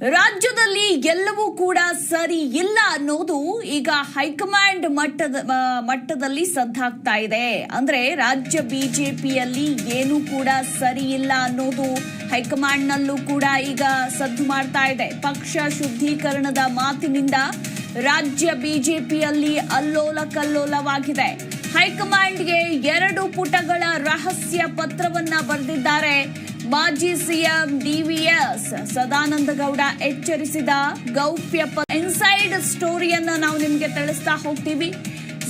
ರಾಜ್ಯದಲ್ಲಿ ಎಲ್ಲವೂ ಕೂಡ ಸರಿ ಇಲ್ಲ ಅನ್ನೋದು ಈಗ ಹೈಕಮಾಂಡ್ ಮಟ್ಟದ ಮಟ್ಟದಲ್ಲಿ ಸದ್ದಾಗ್ತಾ ಇದೆ. ಅಂದ್ರೆ ರಾಜ್ಯ ಬಿಜೆಪಿಯಲ್ಲಿ ಏನು ಕೂಡ ಸರಿ ಇಲ್ಲ ಅನ್ನೋದು ಹೈಕಮಾಂಡ್ನಲ್ಲೂ ಕೂಡ ಈಗ ಸದ್ದು ಮಾಡ್ತಾ ಇದೆ. ಪಕ್ಷ ಶುದ್ಧೀಕರಣದ ಮಾತಿನಿಂದ ರಾಜ್ಯ ಬಿಜೆಪಿಯಲ್ಲಿ ಅಲ್ಲೋಲ ಕಲ್ಲೋಲವಾಗಿದೆ ಹೈಕಮಾಂಡ್ಗೆ ಎರಡು ಪುಟಗಳ ರಹಸ್ಯ ಪತ್ರವನ್ನ ಬರೆದಿದ್ದಾರೆ. ಮಾಜಿ ಸಿಎಂ ಡಿವಿಎಸ್ ಸದಾನಂದ ಗೌಡ ಎಚ್ಚರಿಸಿದ ಗೌಪ್ಯ ಇನ್ಸೈಡ್ ಸ್ಟೋರಿಯನ್ನ ನಾವು ನಿಮ್ಗೆ ತಿಳಿಸ್ತಾ ಹೋಗ್ತೀವಿ.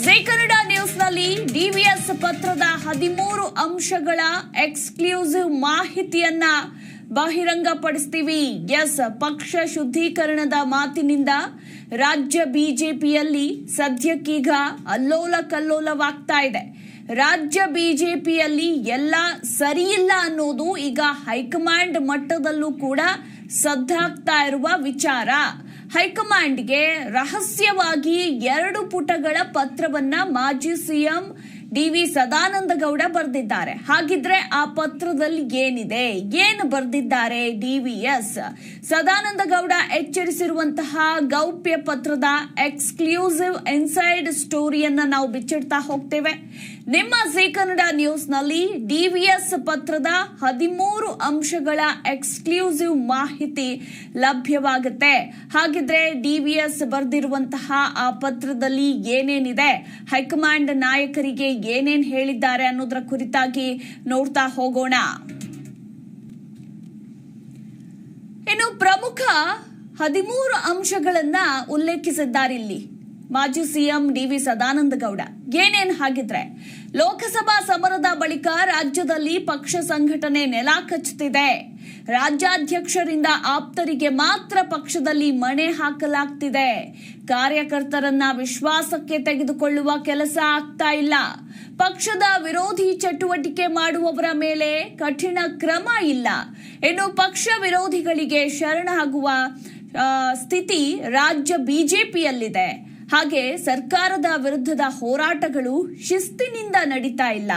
ಜೈ ಕನ್ನಡ ನ್ಯೂಸ್ನಲ್ಲಿ ಡಿವಿಎಸ್ ಪತ್ರದ ಹದಿಮೂರು ಅಂಶಗಳ ಎಕ್ಸ್ಕ್ಲೂಸಿವ್ ಮಾಹಿತಿಯನ್ನ ಬಹಿರಂಗಪಡಿಸ್ತೀವಿ. ಎಸ್, ಪಕ್ಷ ಶುದ್ಧೀಕರಣದ ಮಾತಿನಿಂದ ರಾಜ್ಯ ಬಿಜೆಪಿಯಲ್ಲಿ ಸದ್ಯಕ್ಕೀಗ ಅಲ್ಲೋಲ ಕಲ್ಲೋಲವಾಗ್ತಾ ಇದೆ. ರಾಜ್ಯ ಬಿಜೆಪಿಯಲ್ಲಿ ಎಲ್ಲ ಸರಿಯಿಲ್ಲ ಅನ್ನೋದು ಈಗ ಹೈಕಮಾಂಡ್ ಮಟ್ಟದಲ್ಲೂ ಕೂಡ ಸದ್ದಾಗ್ತಾ ಇರುವ ವಿಚಾರ. ಹೈಕಮಾಂಡ್ಗೆ ರಹಸ್ಯವಾಗಿ ಎರಡು ಪುಟಗಳ ಪತ್ರವನ್ನ ಮಾಜಿ CM D V Sadananda Gowda ಬರೆದಿದ್ದಾರೆ. ಹಾಗಿದ್ರೆ ಆ ಪತ್ರದಲ್ಲಿ ಏನಿದೆ? ಏನು ಬರೆದಿದ್ದಾರೆ ಎಸ್? ಸದಾನಂದ ಗೌಡ ಎಚ್ಚರಿಸಿರುವಂತಹ ಗೌಪ್ಯ ಪತ್ರದ ಎಕ್ಸ್ಕ್ಲೂಸಿವ್ ಇನ್ಸೈಡ್ ಸ್ಟೋರಿಯನ್ನ ನಾವು ಬಿಚ್ಚಿಡ್ತಾ ಹೋಗ್ತೇವೆ. ನಿಮ್ಮ ಜಿ ಕನ್ನಡ ನ್ಯೂಸ್ನಲ್ಲಿ ಡಿವಿಎಸ್ ಪತ್ರದ ಹದಿಮೂರು ಅಂಶಗಳ ಎಕ್ಸ್ಕ್ಲೂಸಿವ್ ಮಾಹಿತಿ ಲಭ್ಯವಾಗುತ್ತೆ. ಹಾಗಿದ್ರೆ ಡಿವಿಎಸ್ ಬರೆದಿರುವಂತಹ ಆ ಪತ್ರದಲ್ಲಿ ಏನೇನಿದೆ, ಹೈಕಮಾಂಡ್ ನಾಯಕರಿಗೆ ಏನೇನ್ ಹೇಳಿದ್ದಾರೆ ಅನ್ನೋದರ ಕುರಿತಾಗಿ ನೋಡ್ತಾ ಹೋಗೋಣ. ಇನ್ನು ಪ್ರಮುಖ ಹದಿಮೂರು ಅಂಶಗಳನ್ನ ಉಲ್ಲೇಖಿಸಿದ್ದಾರೆ ಇಲ್ಲಿ ಮಾಜಿ ಸಿಎಂ ಡಿವಿ ಸದಾನಂದ ಗೌಡ. ಏನೇನ್ ಹಾಗಿದ್ರೆ, ಲೋಕಸಭಾ ಸಮರದ ಬಳಿಕ ರಾಜ್ಯದಲ್ಲಿ ಪಕ್ಷ ಸಂಘಟನೆ ನೆಲ ಕಚ್ಚುತ್ತಿದೆ. ರಾಜ್ಯಾಧ್ಯಕ್ಷರಿಂದ ಆಪ್ತರಿಗೆ ಮಾತ್ರ ಪಕ್ಷದಲ್ಲಿ ಮಣೆ ಹಾಕಲಾಗ್ತಿದೆ. ಕಾರ್ಯಕರ್ತರನ್ನ ವಿಶ್ವಾಸಕ್ಕೆ ತೆಗೆದುಕೊಳ್ಳುವ ಕೆಲಸ ಆಗ್ತಾ ಇಲ್ಲ. ಪಕ್ಷದ ವಿರೋಧಿ ಚಟುವಟಿಕೆ ಮಾಡುವವರ ಮೇಲೆ ಕಠಿಣ ಕ್ರಮ ಇಲ್ಲ. ಇನ್ನು ಪಕ್ಷ ವಿರೋಧಿಗಳಿಗೆ ಶರಣಾಗುವ ಸ್ಥಿತಿ ರಾಜ್ಯ ಬಿಜೆಪಿಯಲ್ಲಿದೆ. ಹಾಗೆ ಸರ್ಕಾರದ ವಿರುದ್ಧದ ಹೋರಾಟಗಳು ಶಿಸ್ತಿನಿಂದ ನಡೀತಾ ಇಲ್ಲ.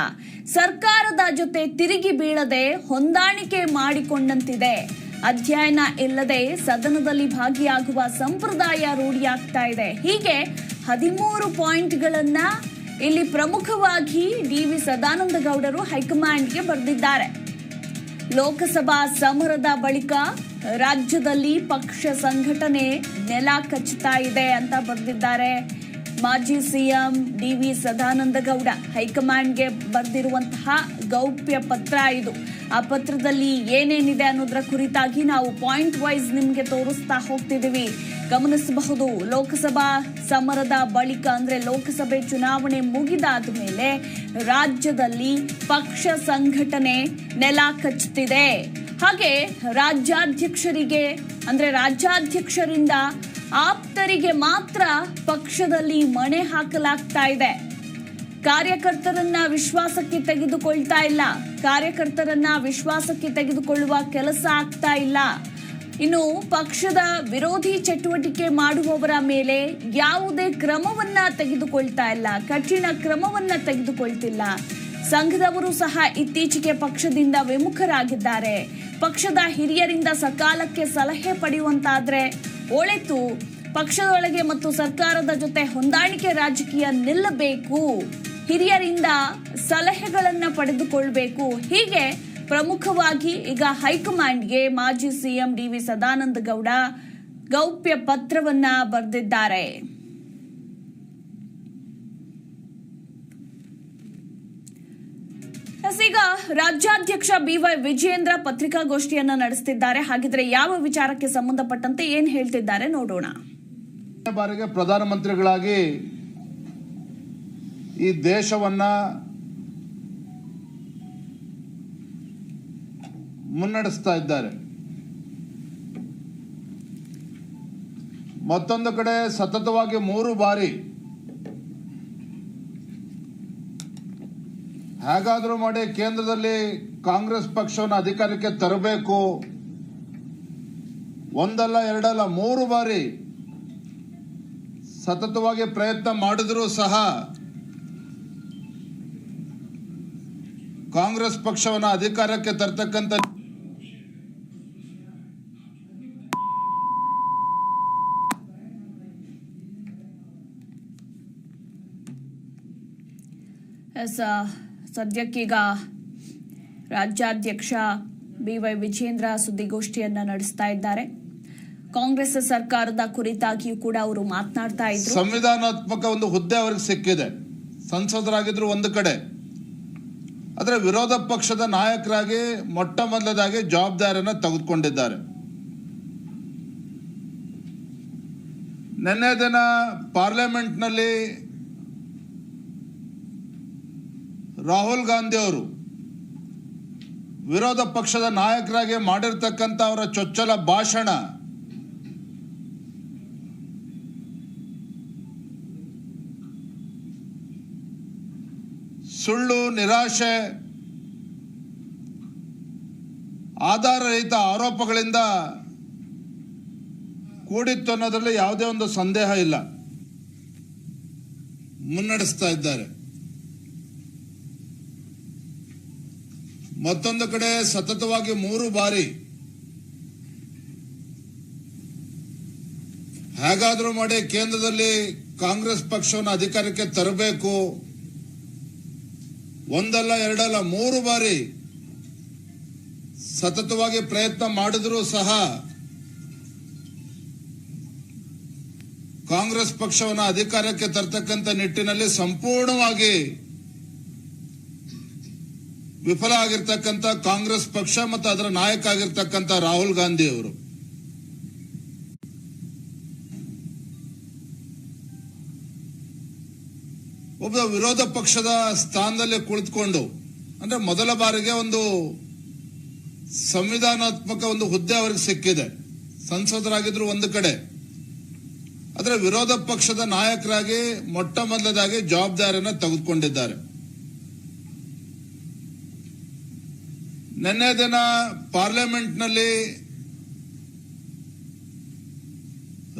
ಸರ್ಕಾರದ ಜೊತೆ ತಿರುಗಿ ಬೀಳದೆ ಹೊಂದಾಣಿಕೆ ಮಾಡಿಕೊಂಡಂತಿದೆ. ಅಧ್ಯಯನ ಇಲ್ಲದೆ ಸದನದಲ್ಲಿ ಭಾಗಿಯಾಗುವ ಸಂಪ್ರದಾಯ ರೂಢಿಯಾಗ್ತಾ ಇದೆ. ಹೀಗೆ ಹದಿಮೂರು ಪಾಯಿಂಟ್ಗಳನ್ನ ಇಲ್ಲಿ ಪ್ರಮುಖವಾಗಿ ಡಿ ವಿ ಸದಾನಂದ ಗೌಡರು ಹೈಕಮಾಂಡ್ಗೆ ಬರೆದಿದ್ದಾರೆ. ಲೋಕಸಭಾ ಸಮರದ ಬಳಿಕ ರಾಜ್ಯದಲ್ಲಿ ಪಕ್ಷ ಸಂಘಟನೆ ನೆಲ ಕಚ್ಚುತ್ತಾ ಇದೆ ಅಂತ ಬರೆದಿದ್ದಾರೆ. ಮಾಜಿ CM D V Sadananda Gowda ಹೈಕಮಾಂಡ್ಗೆ ಬರೆದಿರುವಂತಹ ಗೌಪ್ಯ ಪತ್ರ ಇದು. ಆ ಪತ್ರದಲ್ಲಿ ಏನೇನಿದೆ ಅನ್ನೋದರ ಕುರಿತಾಗಿ ನಾವು ಪಾಯಿಂಟ್ ವೈಸ್ ನಿಮಗೆ ತೋರಿಸ್ತಾ ಹೋಗ್ತಿದ್ದೀವಿ. ಗಮನಿಸಬಹುದು, ಲೋಕಸಭಾ ಸಮರದ ಬಳಿಕ ಅಂದ್ರೆ ಲೋಕಸಭೆ ಚುನಾವಣೆ ಮುಗಿದಾದ ಮೇಲೆ ರಾಜ್ಯದಲ್ಲಿ ಪಕ್ಷ ಸಂಘಟನೆ ನೆಲ ಕಚ್ಚುತ್ತಿದೆ ಹಾಗೆ ರಾಜ್ಯಾಧ್ಯಕ್ಷರಿಗೆ ಅಂದ್ರೆ ರಾಜ್ಯಾಧ್ಯಕ್ಷರಿಂದ ಆಪ್ತರಿಗೆ ಮಾತ್ರ ಪಕ್ಷದಲ್ಲಿ ಮಣೆ ಹಾಕಲಾಗ್ತಾ ಇದೆ. ಕಾರ್ಯಕರ್ತರನ್ನ ವಿಶ್ವಾಸಕ್ಕೆ ತೆಗೆದುಕೊಳ್ತಾ ಇಲ್ಲ. ಕಾರ್ಯಕರ್ತರನ್ನ ವಿಶ್ವಾಸಕ್ಕೆ ತೆಗೆದುಕೊಳ್ಳುವ ಕೆಲಸ ಆಗ್ತಾ ಇಲ್ಲ. ಇನ್ನು ಪಕ್ಷದ ವಿರೋಧಿ ಚಟುವಟಿಕೆ ಮಾಡುವವರ ಮೇಲೆ ಯಾವುದೇ ಕ್ರಮವನ್ನ ತೆಗೆದುಕೊಳ್ತಾ ಇಲ್ಲ. ಕಠಿಣ ಕ್ರಮವನ್ನ ತೆಗೆದುಕೊಳ್ತಿಲ್ಲ. ಸಂಘದವರು ಸಹ ಇತ್ತೀಚೆಗೆ ಪಕ್ಷದಿಂದ ವಿಮುಖರಾಗಿದ್ದಾರೆ. ಪಕ್ಷದ ಹಿರಿಯರಿಂದ ಸಕಾಲಕ್ಕೆ ಸಲಹೆ ಪಡೆಯುವಂತಾದ್ರೆ ಒಳಿತು, ಪಕ್ಷದೊಳಗೆ ಮತ್ತು ಸರ್ಕಾರದ ಜೊತೆ ಹೊಂದಾಣಿಕೆ ರಾಜಕೀಯ ನಿಲ್ಲಬೇಕು. ಹಿರಿಯರಿಂದ ಸಲಹೆಗಳನ್ನ ಪಡೆದುಕೊಳ್ಬೇಕು. ಹೀಗೆ ಪ್ರಮುಖವಾಗಿ ಈಗ ಹೈಕಮಾಂಡ್ಗೆ ಮಾಜಿ CM D V Sadananda Gowda ಗೌಪ್ಯ ಪತ್ರವನ್ನ ಬರೆದಿದ್ದಾರೆ. ಈಗ ರಾಜ್ಯಾಧ್ಯಕ್ಷ ಬಿವೈ ವಿಜಯೇಂದ್ರ ಪತ್ರಿಕಾಗೋಷ್ಠಿಯನ್ನ ನಡೆಸುತ್ತಿದ್ದಾರೆ ಹಾಗಿದ್ರೆ ಯಾವ ವಿಚಾರಕ್ಕೆ ಸಂಬಂಧಪಟ್ಟಂತೆ ಏನ್ ಹೇಳ್ತಿದ್ದಾರೆ ನೋಡೋಣ. ಬಾರಿಗೆ ಪ್ರಧಾನಮಂತ್ರಿಗಳಾಗಿ ಈ ದೇಶವನ್ನ ಮುನ್ನಡೆಸ್ತಾ ಇದ್ದಾರೆ. ಮತ್ತೊಂದು ಕಡೆ ಸತತವಾಗಿ ಮೂರು ಬಾರಿ ಹೇಗಾದ್ರೂ ಮಾಡಿ ಕೇಂದ್ರದಲ್ಲಿ ಕಾಂಗ್ರೆಸ್ ಪಕ್ಷವನ್ನು ಅಧಿಕಾರಕ್ಕೆ ತರಬೇಕು. ಒಂದಲ್ಲ, ಎರಡಲ್ಲ, ಮೂರು ಬಾರಿ ಸತತವಾಗಿ ಪ್ರಯತ್ನ ಮಾಡಿದ್ರೂ ಸಹ ಕಾಂಗ್ರೆಸ್ ಪಕ್ಷವನ್ನು ಅಧಿಕಾರಕ್ಕೆ ತರ್ತಕ್ಕಂಥ ಸದ್ಯಕ್ಕೀಗ ರಾಜ್ಯಾಧ್ಯಕ್ಷ ಬಿ ವೈ ವಿಜೇಂದ್ರ ಸುದ್ದಿಗೋಷ್ಠಿಯನ್ನ ನಡೆಸ್ತಾ ಇದ್ದಾರೆ. ಕಾಂಗ್ರೆಸ್ ಸರ್ಕಾರದ ಕುರಿತಾಗಿಯೂ ಕೂಡ ಅವರು ಮಾತನಾಡ್ತಾ ಇದ್ರು. ಸಂವಿಧಾನಾತ್ಮಕ ಒಂದು ಹುದ್ದೆ ಅವರಿಗೆ ಸಿಕ್ಕಿದೆ. ಸಂಸದರಾಗಿದ್ರು ಒಂದು ಕಡೆ. ಆದರೆ ವಿರೋಧ ಪಕ್ಷದ ನಾಯಕರಾಗಿ, ಮೊಟ್ಟ ಮೊದಲದಾಗಿ ಜವಾಬ್ದಾರಿಯನ್ನು ತೆಗೆದುಕೊಂಡಿದ್ದಾರೆ. ನಿನ್ನೆ ದಿನ ಪಾರ್ಲಿಮೆಂಟ್ನಲ್ಲಿ ರಾಹುಲ್ ಗಾಂಧಿ ಅವರು ವಿರೋಧ ಪಕ್ಷದ ನಾಯಕರಾಗಿ ಮಾಡಿರ್ತಕ್ಕಂಥ ಅವರ ಚೊಚ್ಚಲ ಭಾಷಣ ಸುಳ್ಳು, ನಿರಾಶೆ, ಆಧಾರರಹಿತ ಆರೋಪಗಳಿಂದ ಕೂಡಿತ್ತು ಅನ್ನೋದರಲ್ಲಿ ಯಾವುದೇ ಒಂದು ಸಂದೇಹ ಇಲ್ಲ. ಮುನ್ನಡೆಸ್ತಾ ಇದ್ದಾರೆ. ಮತ್ತೊಂದು ಕಡೆ ಸತತವಾಗಿ ಮೂರು ಬಾರಿ ಹೇಗಾದರೂ ಮಾಡಿ ಕೇಂದ್ರದಲ್ಲಿ ಕಾಂಗ್ರೆಸ್ ಪಕ್ಷವನ್ನು ಅಧಿಕಾರಕ್ಕೆ ತರಬೇಕು. ಒಂದಲ್ಲ, ಎರಡಲ್ಲ, ಮೂರು ಬಾರಿ ಸತತವಾಗಿ ಪ್ರಯತ್ನ ಮಾಡಿದರೂ ಸಹ ಕಾಂಗ್ರೆಸ್ ಪಕ್ಷವನ್ನು ಅಧಿಕಾರಕ್ಕೆ ತರ್ತಕ್ಕಂಥ ನಿಟ್ಟಿನಲ್ಲಿ ಸಂಪೂರ್ಣವಾಗಿ ವಿಫಲ ಆಗಿರ್ತಕ್ಕಂಥ ಕಾಂಗ್ರೆಸ್ ಪಕ್ಷ ಮತ್ತು ಅದರ ನಾಯಕ ಆಗಿರ್ತಕ್ಕಂಥ ರಾಹುಲ್ ಗಾಂಧಿ ಅವರು. ಒಬ್ಬ ವಿರೋಧ ಪಕ್ಷದ ಸ್ಥಾನದಲ್ಲಿ ಕುಳಿತುಕೊಂಡು, ಅಂದ್ರೆ ಮೊದಲ ಬಾರಿಗೆ ಒಂದು ಸಂವಿಧಾನಾತ್ಮಕ ಒಂದು ಹುದ್ದೆ ಅವರಿಗೆ ಸಿಕ್ಕಿದೆ. ಸಂಸದರಾಗಿದ್ರು ಒಂದು ಕಡೆ. ಆದರೆ ವಿರೋಧ ಪಕ್ಷದ ನಾಯಕರಾಗಿ ಮೊಟ್ಟ ಮೊದಲದಾಗಿ ಜವಾಬ್ದಾರಿಯನ್ನು ತೆಗೆದುಕೊಂಡಿದ್ದಾರೆ. ನಿನ್ನೆ ದಿನ ಪಾರ್ಲಿಮೆಂಟ್ನಲ್ಲಿ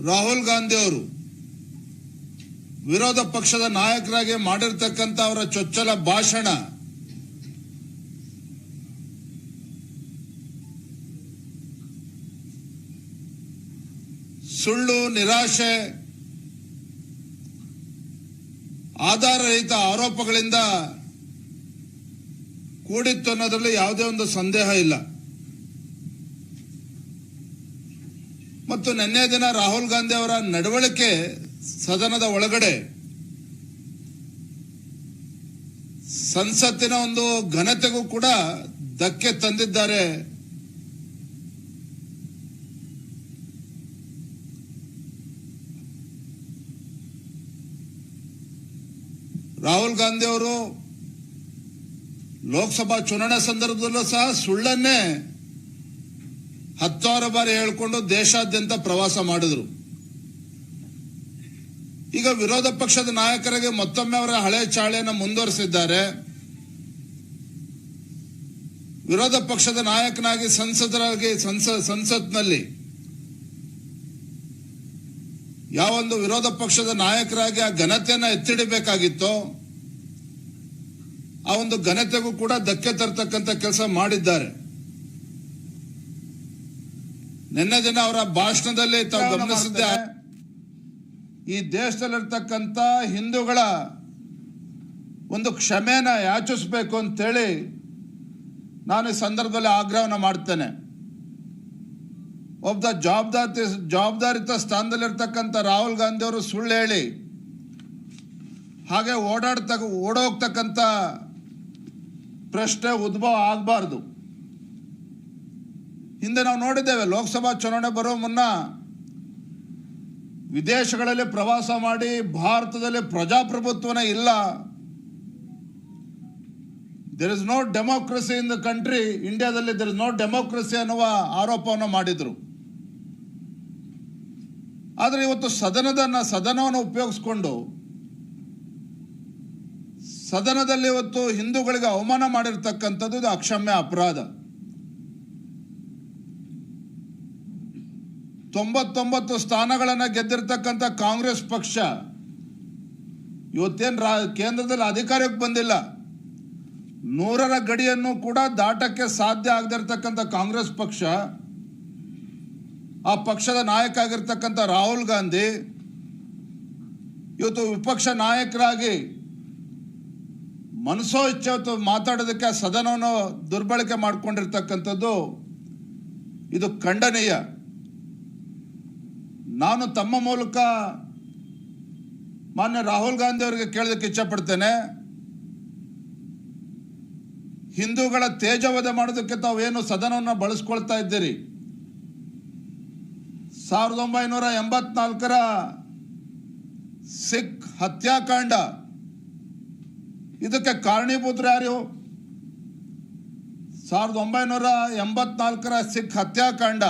ರಾಹುಲ್ ಗಾಂಧಿ ಅವರು ವಿರೋಧ ಪಕ್ಷದ ನಾಯಕರಾಗಿ ಮಾಡಿರ್ತಕ್ಕಂಥ ಅವರ ಚೊಚ್ಚಲ ಭಾಷಣ ಸುಳ್ಳು, ನಿರಾಶೆ, ಆಧಾರರಹಿತ ಆರೋಪಗಳಿಂದ ಕೂಡಿತ್ತು ಅನ್ನೋದ್ರಲ್ಲಿ ಯಾವುದೇ ಒಂದು ಸಂದೇಹ ಇಲ್ಲ. ಮತ್ತು ನಿನ್ನೆ ದಿನ ರಾಹುಲ್ ಗಾಂಧಿ ಅವರ ನಡವಳಿಕೆ ಸದನದ ಒಳಗಡೆ ಸಂಸತ್ತಿನ ಒಂದು ಘನತೆಗೂ ಕೂಡ ಧಕ್ಕೆ ತಂದಿದ್ದಾರೆ. ರಾಹುಲ್ ಗಾಂಧಿ ಅವರು ಲೋಕಸಭಾ ಚುನಾವಣಾ ಸಂದರ್ಭದಲ್ಲೂ ಸಹ ಸುಳ್ಳನ್ನೇ ಹತ್ತಾರು ಬಾರಿ ಹೇಳಿಕೊಂಡು ದೇಶಾದ್ಯಂತ ಪ್ರವಾಸ ಮಾಡಿದ್ರು. ಈಗ ವಿರೋಧ ಪಕ್ಷದ ನಾಯಕರಿಗೆ ಮತ್ತೊಮ್ಮೆ ಅವರ ಹಳೆ ಚಾಳೆಯನ್ನು ಮುಂದುವರೆಸಿದ್ದಾರೆ. ವಿರೋಧ ಪಕ್ಷದ ನಾಯಕನಾಗಿ ಸಂಸದರಾಗಿ ಸಂಸ, ಸಂಸತ್ನಲ್ಲಿ ಯಾವೊಂದು ವಿರೋಧ ಪಕ್ಷದ ನಾಯಕರಾಗಿ ಆ ಘನತೆಯನ್ನು ಎತ್ತಿಡಬೇಕಾಗಿತ್ತೋ ಆ ಒಂದು ಘನತೆಗೂ ಕೂಡ ಧಕ್ಕೆ ತರ್ತಕ್ಕಂಥ ಕೆಲಸ ಮಾಡಿದ್ದಾರೆ. ನಿನ್ನೆ ದಿನ ಅವರ ಭಾಷಣದಲ್ಲಿ ತಾವು ಗಮನಿಸಿದ್ದೆ. ಈ ದೇಶದಲ್ಲಿರ್ತಕ್ಕಂಥ ಹಿಂದೂಗಳ ಒಂದು ಕ್ಷಮೆನ ಯಾಚಿಸಬೇಕು ಅಂತೇಳಿ ನಾನು ಈ ಸಂದರ್ಭದಲ್ಲಿ ಆಗ್ರಹವನ್ನು ಮಾಡ್ತೇನೆ. ಒಬ್ಬ ಜವಾಬ್ದಾರಿ ಜವಾಬ್ದಾರಿತ ಸ್ಥಾನದಲ್ಲಿರ್ತಕ್ಕಂಥ ರಾಹುಲ್ ಗಾಂಧಿ ಅವರು ಸುಳ್ಳು ಹೇಳಿ ಹಾಗೆ ಓಡಾಡ್ತ ಓಡೋಗ್ತಕ್ಕಂಥ ಪ್ರಶ್ನೆ ಉದ್ಭವ ಆಗಬಾರ್ದು. ಹಿಂದೆ ನಾವು ನೋಡಿದ್ದೇವೆ, ಲೋಕಸಭಾ ಚುನಾವಣೆ ಬರೋ ಮುನ್ನ ವಿದೇಶಗಳಲ್ಲಿ ಪ್ರವಾಸ ಮಾಡಿ ಭಾರತದಲ್ಲಿ ಪ್ರಜಾಪ್ರಭುತ್ವನೇ ಇಲ್ಲ. There is no democracy in the country ಇಂಡಿಯಾದಲ್ಲಿ ದೇರ್ ಇಸ್ ನೋ ಡೆಮೋಕ್ರಸಿ ಅನ್ನುವ ಆರೋಪವನ್ನು ಮಾಡಿದ್ರು. ಆದರೆ ಇವತ್ತು ಸದನದನ್ನ, ಸದನವನ್ನು ಉಪಯೋಗಿಸ್ಕೊಂಡು ಸದನದಲ್ಲಿ ಇವತ್ತು ಹಿಂದೂಗಳಿಗೆ ಅವಮಾನ ಮಾಡಿರ್ತಕ್ಕಂಥದ್ದು ಇದು ಅಕ್ಷಮ್ಯ ಅಪರಾಧ. ತೊಂಬತ್ತೊಂಬತ್ತು ಸ್ಥಾನಗಳನ್ನು ಗೆದ್ದಿರ್ತಕ್ಕಂಥ ಕಾಂಗ್ರೆಸ್ ಪಕ್ಷ ಇವತ್ತೇನು ರಾ, ಕೇಂದ್ರದಲ್ಲಿ ಅಧಿಕಾರಕ್ಕೆ ಬಂದಿಲ್ಲ. ನೂರರ ಗಡಿಯನ್ನು ಕೂಡ ದಾಟಕ್ಕೆ ಸಾಧ್ಯ ಆಗದಿರ್ತಕ್ಕಂಥ ಕಾಂಗ್ರೆಸ್ ಪಕ್ಷ, ಆ ಪಕ್ಷದ ನಾಯಕ ಆಗಿರ್ತಕ್ಕಂಥ ರಾಹುಲ್ ಗಾಂಧಿ, ಇವತ್ತು ವಿಪಕ್ಷ ನಾಯಕರಾಗಿ ಮನಸೋ ಇಚ್ಛೆ ಮಾತಾಡೋದಕ್ಕೆ ಸದನವನ್ನು ದುರ್ಬಳಕೆ ಮಾಡಿಕೊಂಡಿರ್ತಕ್ಕಂಥದ್ದು ಇದು ಖಂಡನೀಯ. ನಾನು ತಮ್ಮ ಮೂಲಕ ಮಾನ್ಯ ರಾಹುಲ್ ಗಾಂಧಿ ಅವರಿಗೆ ಕೇಳೋದಕ್ಕೆ ಇಚ್ಛಪಡ್ತೇನೆ. ಹಿಂದೂಗಳ ತೇಜವಧೆ ಮಾಡೋದಕ್ಕೆ ತಾವೇನು ಸದನವನ್ನು ಬಳಸ್ಕೊಳ್ತಾ ಇದ್ದೀರಿ? ಸಾವಿರದ ಒಂಬೈನೂರ ಎಂಬತ್ನಾಲ್ಕರ ಸಿಖ್ ಹತ್ಯಾಕಾಂಡ ಇದಕ್ಕೆ ಕಾರಣೀಭೂತರು ಯಾರು? ಸಾವಿರದ ಒಂಬೈನೂರ ಎಂಬತ್ನಾಲ್ಕರ ಸಿಖ್ ಹತ್ಯಾಕಾಂಡ.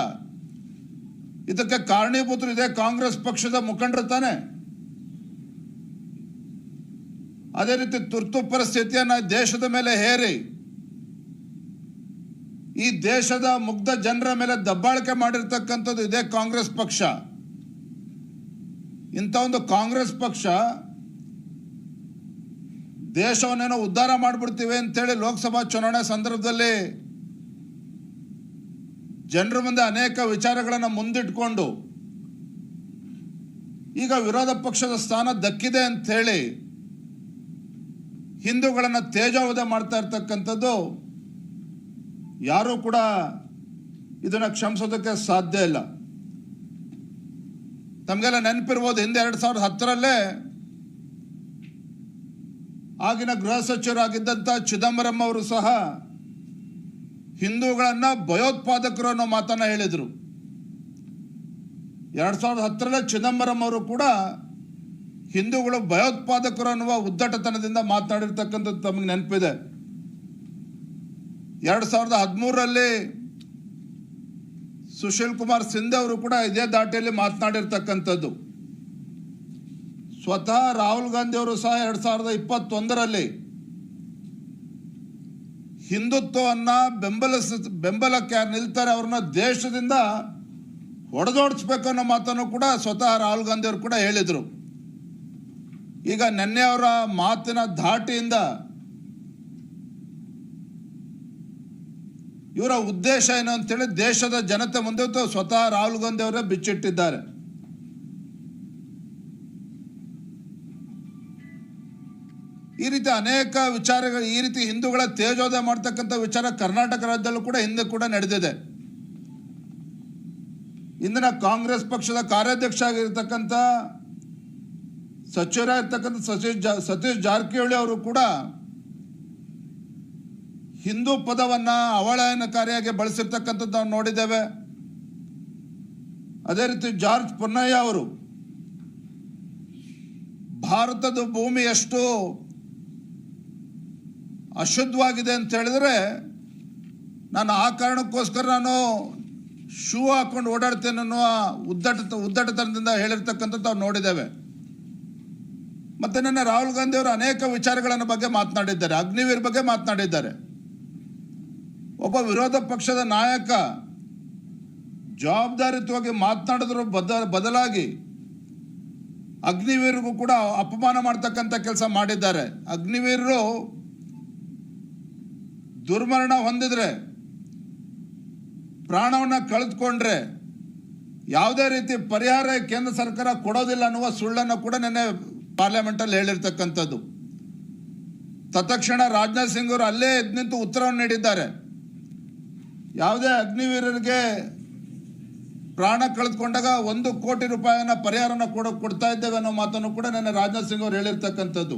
ಇದಕ್ಕೆ ಕಾರಣೀಭೂತರು ಇದೆ ಕಾಂಗ್ರೆಸ್ ಪಕ್ಷದ ಮುಖಂಡರು ತಾನೆ. ಅದೇ ರೀತಿ ತುರ್ತು ಪರಿಸ್ಥಿತಿಯನ್ನ ದೇಶದ ಮೇಲೆ ಹೇರಿ, ಈ ದೇಶದ ಮುಗ್ಧ ಜನರ ಮೇಲೆ ದಬ್ಬಾಳಿಕೆ ಮಾಡಿರ್ತಕ್ಕಂಥದ್ದು ಇದೇ ಕಾಂಗ್ರೆಸ್ ಪಕ್ಷ. ಇಂಥ ಒಂದು ಕಾಂಗ್ರೆಸ್ ಪಕ್ಷ ದೇಶವನ್ನೇನೋ ಉದ್ಧಾರ ಮಾಡಿಬಿಡ್ತೀವಿ ಅಂತೇಳಿ ಲೋಕಸಭಾ ಚುನಾವಣೆ ಸಂದರ್ಭದಲ್ಲಿ ಜನರ ಮುಂದೆ ಅನೇಕ ವಿಚಾರಗಳನ್ನು ಮುಂದಿಟ್ಕೊಂಡು ಈಗ ವಿರೋಧ ಪಕ್ಷದ ಸ್ಥಾನ ದಕ್ಕಿದೆ ಅಂತ ಹೇಳಿ ಹಿಂದೂಗಳನ್ನು ತೇಜಾವಧ ಮಾಡ್ತಾ ಇರ್ತಕ್ಕಂಥದ್ದು ಯಾರೂ ಕೂಡ ಇದನ್ನ ಕ್ಷಮಿಸೋದಕ್ಕೆ ಸಾಧ್ಯ ಇಲ್ಲ. ತಮಗೆಲ್ಲ ನೆನಪಿರ್ಬೋದು ಹಿಂದೆ ಎರಡು ಸಾವಿರದ ಹತ್ತರಲ್ಲೇ ಆಗಿನ ಗೃಹ ಸಚಿವರಾಗಿದ್ದಂಥ ಚಿದಂಬರಂ ಅವರು ಸಹ ಹಿಂದೂಗಳನ್ನ ಭಯೋತ್ಪಾದಕರು ಅನ್ನೋ ಮಾತನ್ನ ಹೇಳಿದರು. ಎರಡ್ ಸಾವಿರದ ಹತ್ತರಲ್ಲಿ ಚಿದಂಬರಂ ಅವರು ಕೂಡ ಹಿಂದೂಗಳು ಭಯೋತ್ಪಾದಕರು ಅನ್ನುವ ಉದ್ದಟತನದಿಂದ ಮಾತನಾಡಿರ್ತಕ್ಕಂಥದ್ದು ತಮಗೆ ನೆನಪಿದೆ. ಎರಡ್ ಸಾವಿರದ ಹದಿಮೂರರಲ್ಲಿ ಸುಶೀಲ್ ಕುಮಾರ್ ಸಿಂಧೆ ಅವರು ಕೂಡ ಇದೇ ದಾಟಿಯಲ್ಲಿ ಮಾತನಾಡಿರ್ತಕ್ಕಂಥದ್ದು. ಸ್ವತಃ ರಾಹುಲ್ ಗಾಂಧಿ ಅವರು ಸಹ ಎರಡ್ ಸಾವಿರದ ಇಪ್ಪತ್ತೊಂದರಲ್ಲಿ ಹಿಂದುತ್ವವನ್ನ ಬೆಂಬಲಿಸ ಬೆಂಬಲಕ್ಕೆ ನಿಲ್ತಾರೆ ಅವ್ರನ್ನ ದೇಶದಿಂದ ಹೊಡೆದೋಡಿಸ್ಬೇಕು ಅನ್ನೋ ಮಾತನ್ನು ಕೂಡ ಸ್ವತಃ ರಾಹುಲ್ ಗಾಂಧಿ ಅವರು ಕೂಡ ಹೇಳಿದರು. ಈಗ ನಿನ್ನೆ ಅವರ ಮಾತಿನ ಧಾಟಿಯಿಂದ ಇವರ ಉದ್ದೇಶ ಏನು ಅಂತೇಳಿ ದೇಶದ ಜನತೆ ಮುಂದೆ ಸ್ವತಃ ರಾಹುಲ್ ಗಾಂಧಿ ಅವರೇ ಬಿಚ್ಚಿಟ್ಟಿದ್ದಾರೆ. ಈ ರೀತಿ ಅನೇಕ ವಿಚಾರಗಳು, ಈ ರೀತಿ ಹಿಂದೂಗಳ ತೇಜೋದಯ ಮಾಡ್ತಕ್ಕಂಥ ವಿಚಾರ ಕರ್ನಾಟಕ ರಾಜ್ಯದಲ್ಲೂ ಕೂಡ ಹಿಂದೆ ಕೂಡ ನಡೆದಿದೆ. ಇಂದಿನ ಕಾಂಗ್ರೆಸ್ ಪಕ್ಷದ ಕಾರ್ಯಾಧ್ಯಕ್ಷ ಆಗಿರ್ತಕ್ಕಂಥ ಸಚಿವರಾಗಿರ್ತಕ್ಕಂಥ ಸತೀಶ್ ಸತೀಶ್ ಜಾರಕಿಹೊಳಿ ಅವರು ಕೂಡ ಹಿಂದೂ ಪದವನ್ನ ಅವಳಯನಕಾರಿಯಾಗಿ ಬಳಸಿರ್ತಕ್ಕಂಥದ್ದು ನಾವು ನೋಡಿದ್ದೇವೆ. ಅದೇ ರೀತಿ ಜಾರ್ಜ್ ಪೊನ್ನಯ್ಯ ಅವರು, ಭಾರತದ ಭೂಮಿ ಎಷ್ಟು ಅಶುದ್ಧವಾಗಿದೆ ಅಂತ ಹೇಳಿದ್ರೆ ನಾನು ಆ ಕಾರಣಕ್ಕೋಸ್ಕರ ನಾನು ಶೂ ಹಾಕೊಂಡು ಓಡಾಡ್ತೇನೆ ಅನ್ನುವ ಉದ್ದಟ ಉದ್ದಟತನದಿಂದ ಹೇಳಿರ್ತಕ್ಕಂಥದ್ದು ನಾವು ನೋಡಿದ್ದೇವೆ. ಮತ್ತೆ ನನ್ನ ರಾಹುಲ್ ಗಾಂಧಿ ಅವರು ಅನೇಕ ವಿಚಾರಗಳನ್ನು ಬಗ್ಗೆ ಮಾತನಾಡಿದ್ದಾರೆ, ಅಗ್ನಿವೀರ್ ಬಗ್ಗೆ ಮಾತನಾಡಿದ್ದಾರೆ. ಒಬ್ಬ ವಿರೋಧ ಪಕ್ಷದ ನಾಯಕ ಜವಾಬ್ದಾರಿತವಾಗಿ ಮಾತನಾಡಿದ್ರ ಬದ ಬದಲಾಗಿ ಅಗ್ನಿವೀರ್ಗೂ ಕೂಡ ಅಪಮಾನ ಮಾಡ್ತಕ್ಕಂಥ ಕೆಲಸ ಮಾಡಿದ್ದಾರೆ. ಅಗ್ನಿವೀರರು ದುರ್ಮರಣ ಹೊಂದಿದ್ರೆ, ಪ್ರಾಣವನ್ನ ಕಳೆದುಕೊಂಡ್ರೆ ಯಾವುದೇ ರೀತಿ ಪರಿಹಾರ ಕೇಂದ್ರ ಸರ್ಕಾರ ಕೊಡೋದಿಲ್ಲ ಅನ್ನುವ ಸುಳ್ಳನ್ನು ಕೂಡ ನಿನ್ನೆ ಪಾರ್ಲಿಮೆಂಟಲ್ಲಿ ಹೇಳಿರ್ತಕ್ಕಂಥದ್ದು. ತತ್ಕ್ಷಣ ರಾಜನಾಥ್ ಸಿಂಗ್ ಅವರು ಅಲ್ಲೇ ಎದ್ದು ನಿಂತು ಉತ್ತರವನ್ನು ನೀಡಿದ್ದಾರೆ. ಯಾವುದೇ ಅಗ್ನಿವೀರರಿಗೆ ಪ್ರಾಣ ಕಳೆದುಕೊಂಡಾಗ ಒಂದು ಕೋಟಿ ರೂಪಾಯಿನ ಪರಿಹಾರನ ಕೊಡ ಕೊಡ್ತಾ ಇದ್ದೇವೆ ಅನ್ನೋ ಮಾತನ್ನು ಕೂಡ ನಿನ್ನೆ ರಾಜನಾಥ್ ಸಿಂಗ್ ಅವರು ಹೇಳಿರ್ತಕ್ಕಂಥದ್ದು.